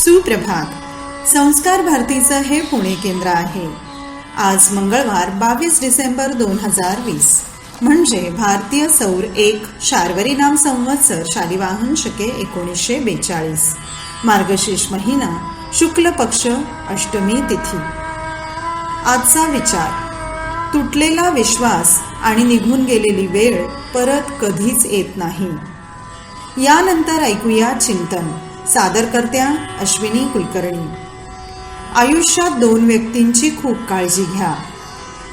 सुप्रभात. संस्कार भारतीचं हे पुणे केंद्र आहे. आज मंगळवार बावीस डिसेंबर दोन हजार वीस. म्हणजे भारतीय सौर एक शार्वरी नाम संवत्सर शालिवाहन शके एकोणीसशे बेचाळीस. मार्गशीर्ष महिना शुक्ल पक्ष अष्टमी तिथी. आजचा विचार. तुटलेला विश्वास आणि निघून गेलेली वेळ परत कधीच येत नाही. यानंतर ऐकूया चिंतन. सादरकर्त्या अश्विनी कुलकर्णी. आयुष्यात दोन व्यक्तींची खूप काळजी घ्या.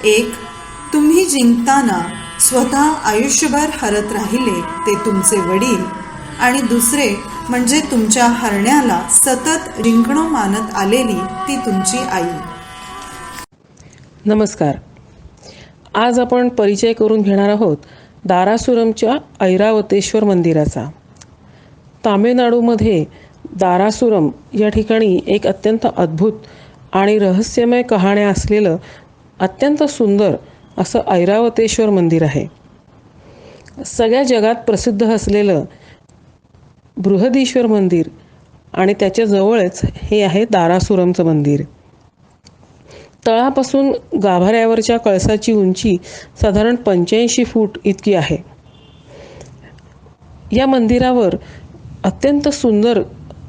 एक तुम्ही जिंकताना स्वतः आयुष्यभर हरत राहिले ते तुमचे वडील आणि दुसरे म्हणजे तुमच्या हरण्याला सतत जिंकणं मानत आलेली ती तुमची आई. नमस्कार. आज आपण परिचय करून घेणार आहोत दारासुरमच्या ऐरावतेश्वर मंदिराचा. तामिळनाडूमध्ये दारासुरम या ठिकाणी एक अत्यंत अद्भुत आणि रहस्यमय कहाण्या असलेलं अत्यंत सुंदर असं ऐरावतेश्वर मंदिर आहे. सगळ्या जगात प्रसिद्ध असलेलं बृहदीश्वर मंदिर आणि त्याच्या जवळच हे आहे दारासुरमचं मंदिर. तळापासून गाभाऱ्यावरच्या कळसाची उंची साधारण पंच्याऐंशी फूट इतकी आहे. या मंदिरावर अत्यंत सुंदर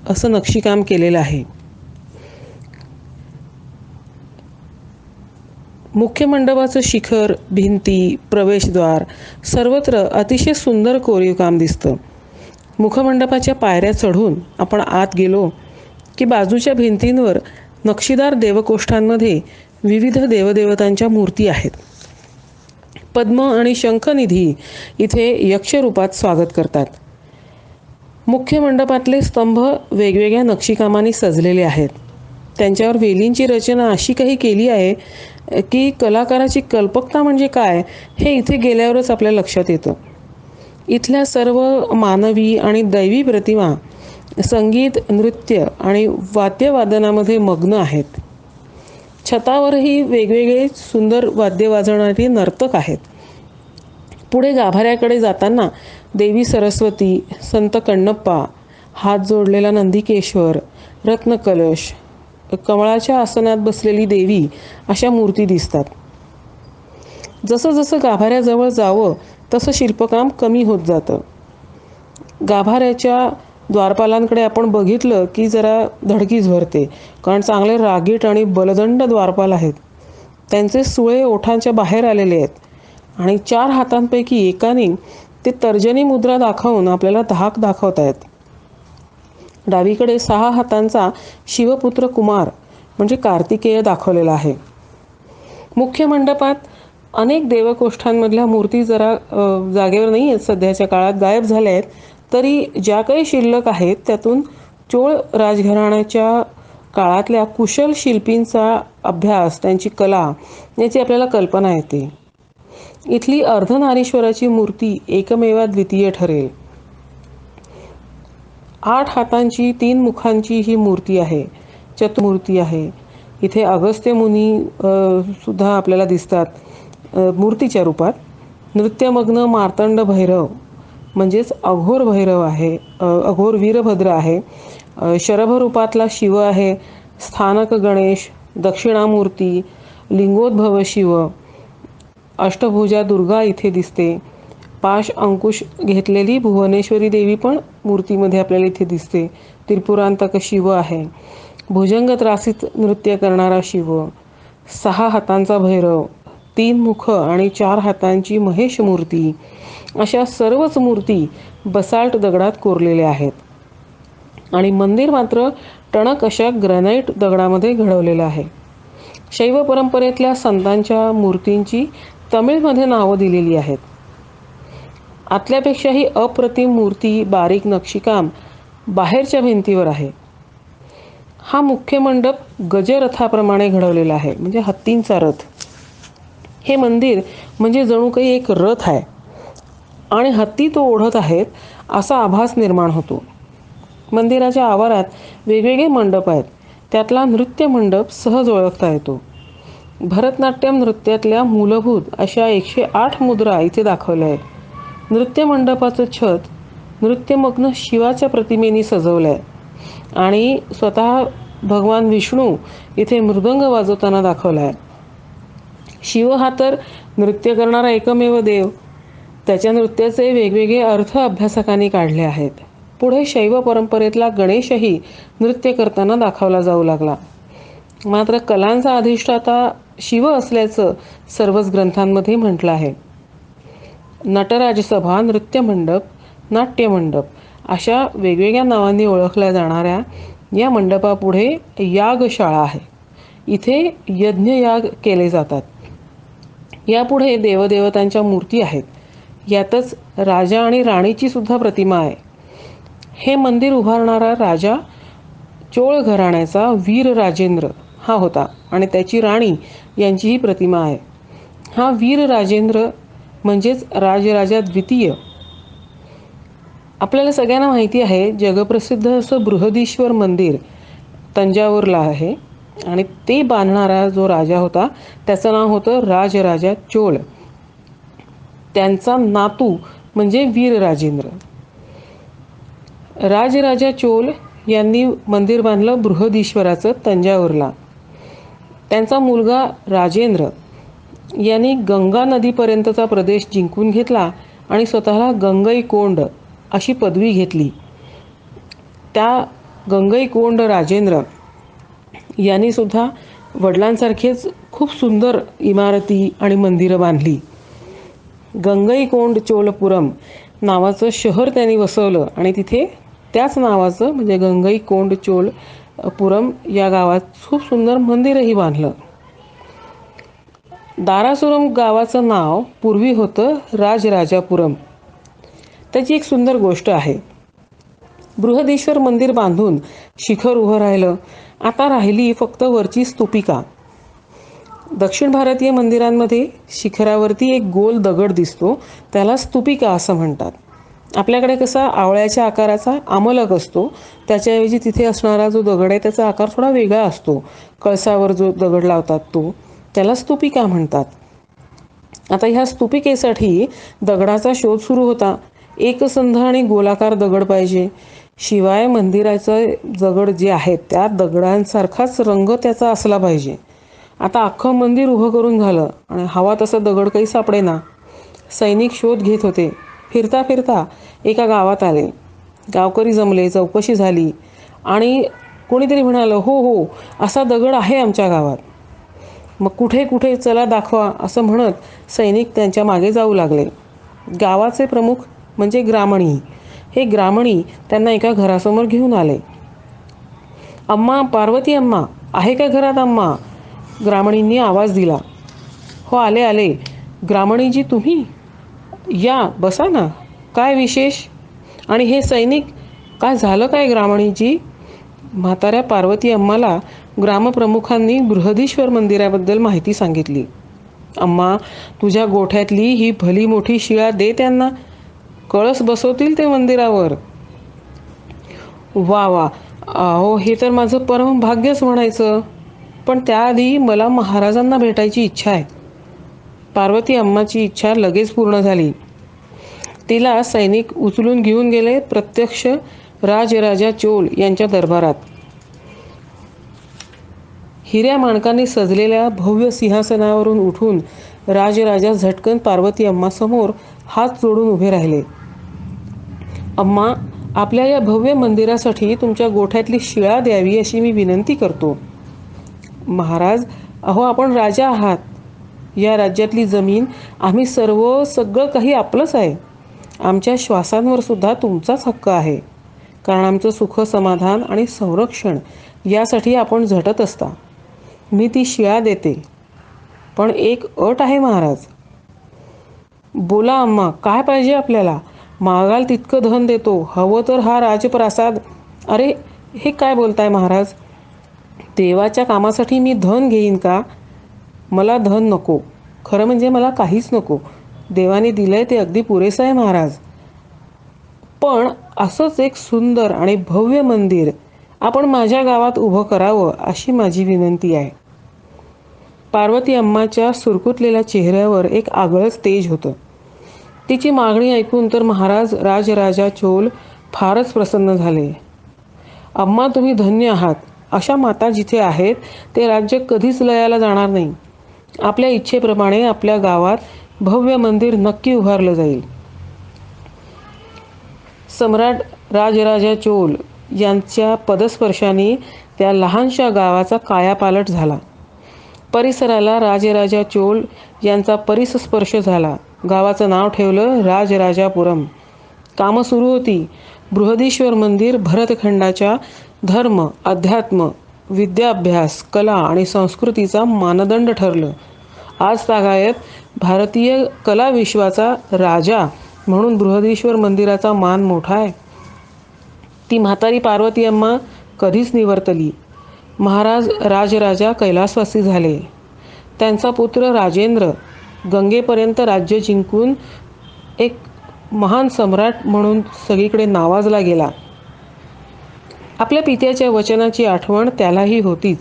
असं नक्षीकाम केलेलं आहे. मुख्य मंडपाचं शिखर भिंती प्रवेशद्वार सर्वत्र अतिशय सुंदर कोरीव काम दिसतं. मुखमंडपाच्या पायऱ्या चढून आपण आत गेलो की बाजूच्या भिंतींवर नक्षीदार देवकोष्ठांमध्ये विविध देवदेवतांच्या मूर्ती आहेत. पद्म आणि शंखनिधी इथे यक्षरूपात स्वागत करतात. मुख्य मंडपातले स्तंभ वेगवेगळ्या नक्षीकामाने सजलेले आहेत. त्यांच्यावर वेलींची रचना अशी काही केली आहे की कलाकाराची कल्पकता म्हणजे काय हे इथे गेल्यावरच आपल्या लक्षात येतं. इथल्या सर्व मानवी आणि दैवी प्रतिमा संगीत नृत्य आणि वाद्यवादनामध्ये मग्न आहेत. छतावरही वेगवेगळे सुंदर वाद्य वाजवणारे नर्तक आहेत. पुढे गाभाऱ्याकडे जाताना देवी सरस्वती संत कण्णप्पा हात जोडलेला नंदिकेश्वर रत्नकलश कमळाच्या आसनात बसलेली देवी अशा मूर्ती दिसतात. जसं जसं गाभाऱ्याजवळ जावं तसं शिल्पकाम कमी होत जातं. गाभाऱ्याच्या द्वारपालांकडे आपण बघितलं की जरा धडकीच भरते कारण चांगले रागीट आणि बलदंड द्वारपाल आहेत. त्यांचे सुळे ओठांच्या बाहेर आलेले आहेत आणि चार हातांपैकी एकाने ते तर्जनी मुद्रा दाखवून आपल्याला धाक दाखवत आहेत डावीकडे सहा हातांचा शिवपुत्र कुमार म्हणजे कार्तिकेय दाखवलेला आहे. मुख्य मंडपात अनेक देवकोष्ठांमधल्या मूर्ती जरा जागेवर नाही आहेत सध्याच्या काळात गायब झाल्या आहेत. तरी ज्या काही शिल्लक आहेत त्यातून चोळ राजघराण्याच्या काळातल्या कुशल शिल्पींचा अभ्यास त्यांची कला याची आपल्याला कल्पना येते. इथली अर्धनारीश्वराची मूर्ती एकमेवा द्वितीय ठरेल. आठ हातांची तीन मुखांची ही मूर्ती आहे चतुर्मूर्ती आहे. इथे अगस्त्य मुनी सुद्धा आपल्याला दिसतात मूर्तीच्या रूपात. नृत्यमग्न मार्तंड भैरव म्हणजेच अघोर भैरव आहे अघोर वीरभद्र आहे शरभ रूपातला शिव आहे स्थानक गणेश दक्षिणामूर्ती लिंगोद्भव शिव अष्टभुजा दुर्गा इथे दिसते. पाश अंकुश घेतलेली भुवनेश्वरी देवी पण मूर्तीमध्ये आपल्याला इथे दिसते. त्रिपुरांतक शिव आहे. भुजंग त्रासीत नृत्य करणारा शिव. सहा हातांचा भैरव तीन मुख आणि चार हातांची महेश मूर्ती. अशा सर्वच मूर्ती बसाल्ट दगडात कोरलेल्या आहेत. आणि मंदिर मात्र टणक अशा ग्रॅनाईट दगडामध्ये घडवलेलं आहे. शैव परंपरेतल्या संतांच्या मूर्तींची तमिळमध्ये नावं दिलेली आहेत. आतल्यापेक्षाही अप्रतिम मूर्ती बारीक नक्षीकाम बाहेरच्या भिंतीवर आहे. हा मुख्य मंडप गजरथाप्रमाणे घडवलेला आहे म्हणजे हत्तींचा रथ. हे मंदिर म्हणजे जणू काही एक रथ आहे आणि हत्ती तो ओढत आहेत असा आभास निर्माण होतो. मंदिराच्या आवारात वेगवेगळे मंडप आहेत. त्यातला नृत्य मंडप सहज ओळखता येतो. भरतनाट्यम नृत्यातल्या मूलभूत अशा एकशे आठ मुद्रा इथे दाखवल्या आहेत. नृत्य मंडपाचं छत नृत्यमग्न शिवाच्या प्रतिमेने सजवलं आहे आणि स्वतः भगवान विष्णू इथे मृदंग वाजवताना दाखवला आहे शिव हा तर नृत्य करणारा एकमेव देव. त्याच्या नृत्याचे वेगवेगळे अर्थ अभ्यासकांनी काढले आहेत. पुढे शैव परंपरेतला गणेशही नृत्य करताना दाखवला जाऊ लागला. मात्र कलांचा अधिष्ठाता शिव असल्याचं सर्वच ग्रंथांमध्ये म्हटलं आहे. नटराजसभा नृत्यमंडप नाट्यमंडप अशा वेगवेगळ्या नावांनी ओळखल्या जाणाऱ्या या मंडपापुढे यागशाळा आहे. इथे यज्ञयाग केले जातात. यापुढे देवदेवतांच्या मूर्ती आहेत. यातच राजा आणि राणीची सुद्धा प्रतिमा आहे. हे मंदिर उभारणारा राजा चोळ घराण्याचा वीर राजेंद्र हा होता आणि त्याची राणी यांचीही प्रतिमा आहे. हा वीर राजेंद्र म्हणजेच राजराजा द्वितीय. आपल्याला सगळ्यांना माहिती आहे जगप्रसिद्ध असं बृहदीश्वर मंदिर तंजावरला आहे आणि ते बांधणारा जो राजा होता त्याचं नाव होतं राजराजा चोळ. त्यांचा नातू म्हणजे वीर राजेंद्र. राजराजा चोल यांनी मंदिर बांधलं बृहदीश्वराचं तंजावरला. त्यांचा मुलगा राजेंद्र यांनी गंगा नदीपर्यंतचा प्रदेश जिंकून घेतला आणि स्वतःला गंगईकोंड अशी पदवी घेतली. त्या गंगईकोंड राजेंद्र यांनी सुद्धा वडिलांसारखेच खूप सुंदर इमारती आणि मंदिरं बांधली. गंगईकोंड चोलपुरम नावाचं शहर त्यांनी वसवलं आणि तिथे त्याच नावाचं म्हणजे गंगईकोंड चोल पुरम या गावात खूप सुंदर मंदिरही बांधलं. दारासुरम गावाचं नाव पूर्वी होतं राजराजापुरम त्याची एक सुंदर गोष्ट आहे. बृहदेश्वर मंदिर बांधून शिखर उभं राहिलं. आता राहिली फक्त वरची स्तूपिका. दक्षिण भारतीय मंदिरांमध्ये शिखरावरती एक गोल दगड दिसतो त्याला स्तूपिका असं म्हणतात. आपल्याकडे कसा आवळ्याच्या आकाराचा आमलक असतो त्याच्याऐवजी तिथे असणारा जो दगड आहे त्याचा आकार थोडा वेगळा असतो. कळसावर जो दगड लावतात तो त्याला स्तूपिका म्हणतात. आता ह्या स्तूपिकेसाठी दगडाचा शोध सुरू होता. एकसंध आणि गोलाकार दगड पाहिजे. शिवाय मंदिराचं दगड जे आहेत त्या दगडांसारखाच रंग त्याचा असला पाहिजे. आता अख्खं मंदिर उभं करून झालं आणि हवा तसा दगड काही सापडेना. सैनिक शोध घेत होते. फिरता फिरता एका गावात आले. गावकरी जमले चौकशी झाली आणि कोणीतरी म्हणालं हो हो असा दगड आहे आमच्या गावात. मग कुठे कुठे चला दाखवा असं म्हणत सैनिक त्यांच्या मागे जाऊ लागले. गावाचे प्रमुख म्हणजे ग्रामणी. हे ग्रामणी त्यांना एका घरासमोर घेऊन आले. अम्मा पार्वती अम्मा आहे का घरात अम्मा? ग्रामणींनी आवाज दिला. हो आले आले. ग्रामणीजी तुम्ही? या बसा ना. काय विशेष? आणि हे सैनिक काय झालं काय ग्रामणीजी? म्हाताऱ्या पार्वती अम्माला ग्रामप्रमुखांनी बृहदीश्वर मंदिराबद्दल माहिती सांगितली. अम्मा तुझ्या गोठ्यातली ही भली मोठी शिळा दे त्यांना. कळस बसवतील ते मंदिरावर. वा वा. अहो हे तर माझं परम भाग्यच म्हणायचं. पण त्याआधी मला महाराजांना भेटायची इच्छा आहे. पार्वती अम्माची इच्छा लगेच पूर्ण झाली. तिला सैनिक उचलून घेऊन गेले प्रत्यक्ष राजराजा चोल यांच्या दरबारात. हिऱ्या माणकांनी सजलेल्या भव्य सिंहासनावरून उठून राजराजा झटकन पार्वती अम्मासमोर हात जोडून उभे राहिले. अम्मा आपल्या या भव्य मंदिरासाठी तुमच्या गोठ्यातली शिळा द्यावी अशी मी विनंती करतो. महाराज अहो आपण राजा आहात. या राज्यातली जमीन आम्ही सर्व सगळं काही आपलंच आहे. आमच्या श्वासांवर सुद्धा तुमचाच हक्क आहे. कारण आमचं सुख समाधान आणि संरक्षण यासाठी आपण झटत असता. मी ती शिळा देते. पण एक अट आहे महाराज. बोला अम्मा काय पाहिजे आपल्याला? मागाल तितकं धन देतो. हवं तर हा राजप्रासाद. अरे हे काय बोलताय महाराज? देवाच्या कामासाठी मी धन घेईन का? मला धन नको. खरं म्हणजे मला काहीच नको. देवाने दिलंय ते अगदी पुरेसं आहे महाराज. पण असंच एक सुंदर आणि भव्य मंदिर आपण माझ्या गावात उभं करावं अशी माझी विनंती आहे. पार्वती अम्माच्या सुरकुतलेल्या चेहऱ्यावर एक आगळंच तेज होतं. तिची मागणी ऐकून तर महाराज राजराजा चोल फारच प्रसन्न झाले. अम्मा तुम्ही धन्य आहात. अशा माता जिथे आहेत ते राज्य कधीच लयाला जाणार नाही. आपल्या इच्छेप्रमाणे आपल्या गावात भव्य मंदिर नक्की उभारलं जाईल. सम्राट राजराजा चोल यांच्या पदस्पर्शाने त्या लहानशा गावाचा कायापालट झाला. परिसराला राजराजा चोल यांचा परिसस्पर्श झाला. गावाचं नाव ठेवलं राजराजापुरम. कामं सुरू होती. बृहदीश्वर मंदिर भरतखंडाच्या धर्म अध्यात्म विद्याभ्यास कला आणि संस्कृतीचा मानदंड ठरलं. आज तागायत भारतीय कला विश्वाचा राजा म्हणून बृहदेश्वर मंदिराचा मान मोठा आहे. ती म्हातारी पार्वती अम्मा कधीच निवर्तली. महाराज राजराजा कैलासवासी झाले. त्यांचा पुत्र राजेंद्र गंगेपर्यंत राज्य जिंकून एक महान सम्राट म्हणून सगळीकडे नावाजला गेला. आपल्या पित्याच्या वचनाची आठवण त्यालाही होतीच.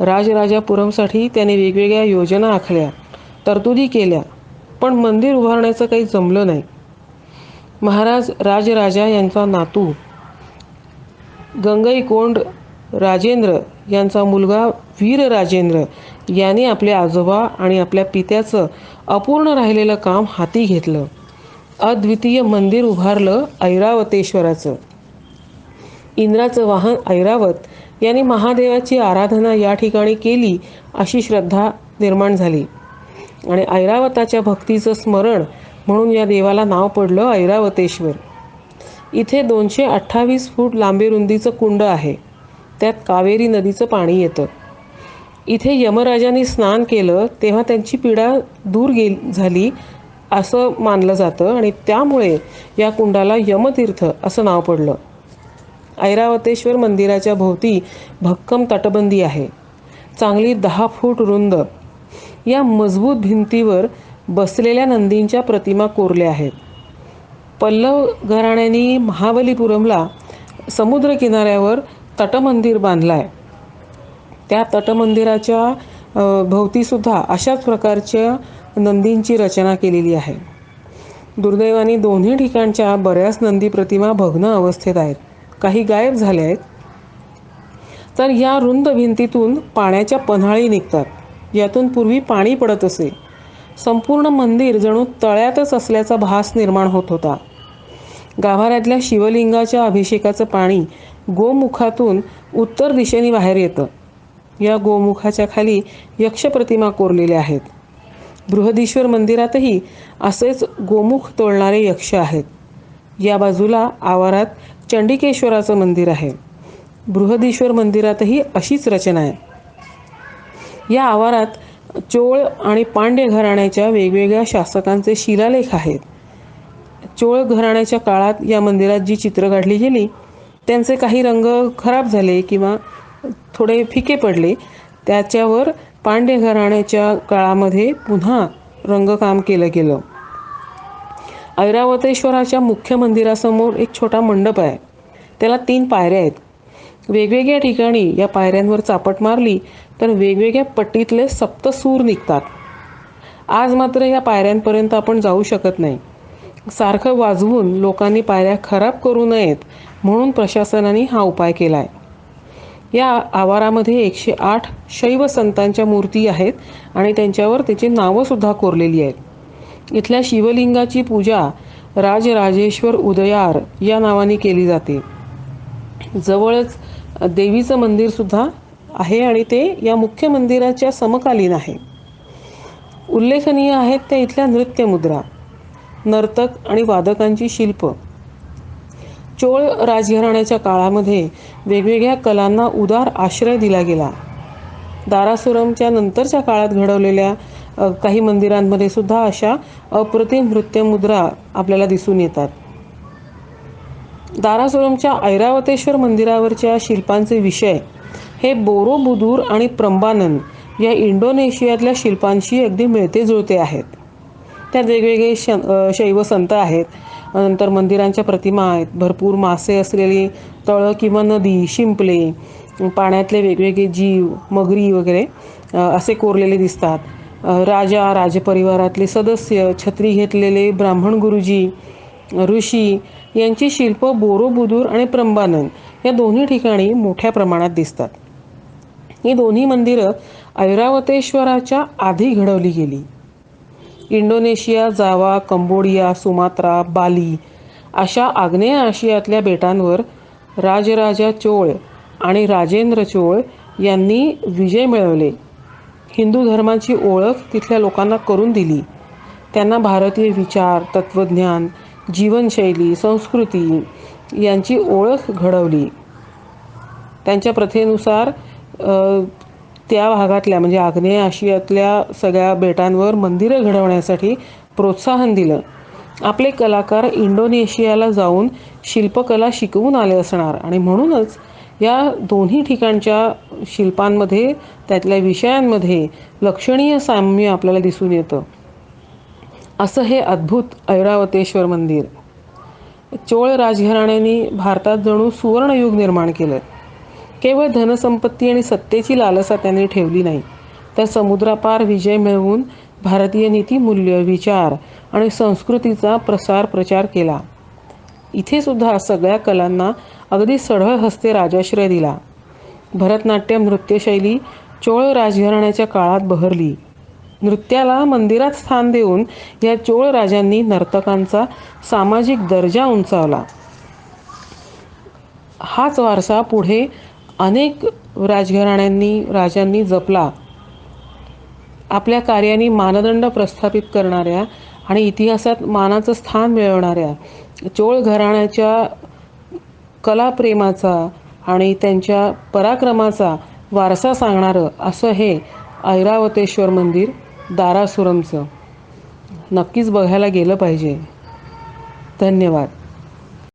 राजराजापुरमसाठी त्याने वेगवेगळ्या योजना आखल्या तरतुदी केल्या पण मंदिर उभारण्याचं काही जमलं नाही. महाराज राजराजा यांचा नातू गंगईकोंड राजेंद्र यांचा मुलगा वीर राजेंद्र याने आपले आजोबा आणि आपल्या पित्याचं अपूर्ण राहिलेलं काम हाती घेतलं. अद्वितीय मंदिर उभारलं ऐरावतेश्वराचं. इंद्राचं वाहन ऐरावत यांनी महादेवाची आराधना या ठिकाणी केली अशी श्रद्धा निर्माण झाली. आणि ऐरावताच्या भक्तीचं स्मरण म्हणून या देवाला नाव पडलं ऐरावतेश्वर. इथे दोनशे अठ्ठावीस फूट लांबी रुंदीचं कुंड आहे. त्यात कावेरी नदीचं पाणी येतं. इथे यमराजांनी स्नान केलं तेव्हा त्यांची पीडा दूर गेल झाली असं मानलं जातं आणि त्यामुळे या कुंडाला यमतीर्थ असं नाव पडलं. ऐरावतेश्वर मंदिराच्या भोवती भक्कम तटबंदी आहे. चांगली दहा फूट रुंद. या मजबूत भिंतीवर बसलेल्या नंदींच्या प्रतिमा कोरल्या आहेत. पल्लव घराण्यानी महाबलीपुरमला समुद्रकिनाऱ्यावर तटमंदिर बांधलं आहे त्या तटमंदिराच्या भोवतीसुद्धा अशाच प्रकारच्या नंदींची रचना केलेली आहे. दुर्दैवाने दोन्ही ठिकाणच्या बऱ्याच नंदी प्रतिमा भग्न अवस्थेत आहेत. काही गायब झाल्या आहेत. तर या रुंद भिंतीतून पाण्याच्या पन्हाळी निघतात. यातून पूर्वी पाणी पडत असे. संपूर्ण मंदिर जणू तळ्यातच असल्याचा भास निर्माण होत होता. गाभाऱ्यातल्या शिवलिंगाच्या अभिषेकाचं पाणी गोमुखातून उत्तर दिशेने बाहेर येतं. या गोमुखाच्या खाली यक्षप्रतिमा कोरलेल्या आहेत. बृहदीश्वर मंदिरातही असेच गोमुख तोळणारे यक्ष आहेत. या बाजूला आवारात चंडिकेश्वराचं मंदिर आहे. बृहदीश्वर मंदिरातही अशीच रचना आहे. या आवारात चोळ आणि पांड्य घराण्याच्या वेगवेगळ्या शासकांचे शिलालेख आहेत. चोळ घराण्याच्या काळात या मंदिरात जी चित्र काढली गेली त्यांचे काही रंग खराब झाले किंवा थोडे फिके पडले त्याच्यावर पांड्य घराण्याच्या काळामध्ये पुन्हा रंगकाम केलं गेलं. ऐरावतेश्वराच्या मुख्य मंदिरासमोर एक छोटा मंडप आहे. त्याला तीन पायऱ्या आहेत. वेगवेगळ्या ठिकाणी या पायऱ्यांवर चापट मारली तर वेगवेगळ्या पट्टीतले सप्तसूर निघतात. आज मात्र या पायऱ्यांपर्यंत आपण जाऊ शकत नाही. सारखं वाजवून लोकांनी पायऱ्या खराब करू नयेत म्हणून प्रशासनाने हा उपाय केला आहे या आवारामध्ये एकशे आठ शैव संतांच्या मूर्ती आहेत आणि त्यांच्यावर त्याची नावंसुद्धा कोरलेली आहेत. इथल्या शिवलिंगाची पूजा राजराजेश्वर उदयार या नावाने केली जाते. जवळच देवीचं मंदिरसुद्धा आहे आणि ते या मुख्य मंदिराच्या समकालीन आहे. उल्लेखनीय आहेत त्या इथल्या नृत्यमुद्रा नर्तक आणि वादकांची शिल्प. चोळ राजघराण्याच्या काळामध्ये वेगवेगळ्या कलांना उदार आश्रय दिला गेला. दारासुरमच्या नंतरच्या काळात घडवलेल्या काही मंदिरांमध्ये सुद्धा अशा अप्रतिम नृत्यमुद्रा आपल्याला दिसून येतात. दारासुरमच्या ऐरावतेश्वर मंदिरावरच्या शिल्पांचे विषय हे बोरोबुदूर आणि प्रंबानन या इंडोनेशियातल्या शिल्पांशी अगदी मिळते जुळते आहेत. त्यात वेगवेगळे श शैव संत आहेत. नंतर मंदिरांच्या प्रतिमा आहेत. भरपूर मासे असलेली तळं किंवा नदी शिंपले पाण्यातले वेगवेगळे जीव मगरी वगैरे असे कोरलेले दिसतात. राजा राजपरिवारातले सदस्य छत्री घेतलेले ब्राह्मण गुरुजी ऋषी यांची शिल्प बोरोबुदूर आणि प्रंबानंद या दोन्ही ठिकाणी मोठ्या प्रमाणात दिसतात. ही दोन्ही मंदिरं ऐरावतेश्वराच्या आधी घडवली गेली. Indonesia Java Cambodia Sumatra Bali अशा आग्नेय आशियातल्या बेटांवर राजराजा चोळ आणि राजेंद्र चोळ यांनी विजय मिळवले. हिंदू धर्माची ओळख तिथल्या लोकांना करून दिली. त्यांना भारतीय विचार तत्त्वज्ञान जीवनशैली संस्कृती यांची ओळख घडवली. त्यांच्या प्रथेनुसार त्या भागातल्या म्हणजे आग्नेय आशियातल्या सगळ्या बेटांवर मंदिरं घडवण्यासाठी प्रोत्साहन दिलं. आपले कलाकार इंडोनेशियाला जाऊन शिल्पकला शिकवून आले असणार आणि म्हणूनच या दोन्ही ठिकाणच्या शिल्पांमध्ये त्यातल्या विषयांमध्ये लक्षणीय साम्य आपल्याला दिसून येतं. असं हे अद्भुत ऐरावतेश्वर मंदिर. चोळ राजघराण्याने भारतात जणू सुवर्णयुग निर्माण केलं केवळ धनसंपत्ती आणि सत्तेची लालसा त्यांनी ठेवली नाही. तर समुद्रापार विजय मिळवून भारतीय नीतिमूल्य विचार आणि संस्कृतीचा प्रसार प्रचार केला. इथे सुद्धा सगळ्या कलांना अगदी सढळ हस्ते राजाश्रय दिला. भरतनाट्यम नृत्यशैली चोळ राजघराण्याच्या काळात बहरली. नृत्याला मंदिरात स्थान देऊन या चोळ राजांनी नर्तकांचा सामाजिक दर्जा उंचावला. हाच वारसा पुढे अनेक राजघराण्यांनी राजांनी जपला. आपल्या कार्याने मानदंड प्रस्थापित करणाऱ्या आणि इतिहासात मानाचं स्थान मिळवणाऱ्या चोळ घराण्याच्या कलाप्रेमाचा आणि त्यांच्या पराक्रमाचा वारसा सांगणारं असं हे ऐरावतेश्वर मंदिर दारासुरमचं. नक्कीच बघायला गेलं पाहिजे. धन्यवाद.